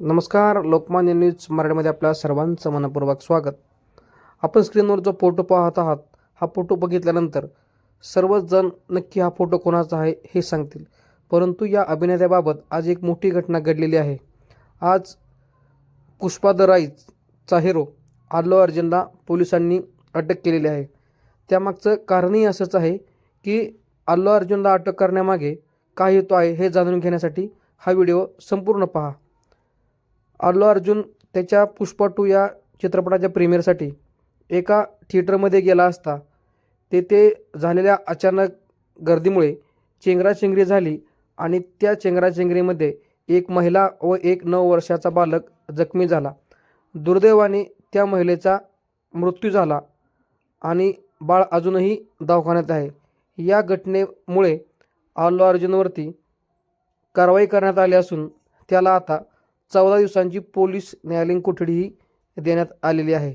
नमस्कार लोकमान्य न्यूज मराठीमध्ये आपल्या सर्वांचं मनपूर्वक स्वागत. आपण स्क्रीनवर जो फोटो पाहत आहात हा फोटो बघितल्यानंतर सर्वच जण नक्की हा फोटो कोणाचा आहे हे सांगतील. परंतु या अभिनेत्याबाबत आज एक मोठी घटना घडलेली आहे. आज पुष्पा द राईजचा हिरो आल्लो अर्जुनला पोलिसांनी अटक केलेली आहे. त्यामागचं कारणही असंच आहे की आल्लो अर्जुनला अटक करण्यामागे काय हेतू आहे हे जाणून घेण्यासाठी हा व्हिडिओ संपूर्ण पहा. अल्लू अर्जुन त्याच्या पुष्पा टू या चित्रपटाच्या प्रीमियरसाठी. एका थिएटरमध्ये गेला असता. तेथे झालेल्या अचानक गर्दीमुळे चेंगराचेंगरी झाली आणि त्या चेंगराचेंगरीमध्ये एक महिला व एक नऊ वर्षाचा बालक जखमी झाला. दुर्दैवाने त्या महिलेचा मृत्यू झाला आणि बाळ अजूनही दवाखान्यात आहे. या घटनेमुळे अल्लू अर्जुनवरती कारवाई करण्यात आली असून त्याला आता चौदा दिवसांची पोलीस न्यायालयीन कोठडीही देण्यात आलेली आहे.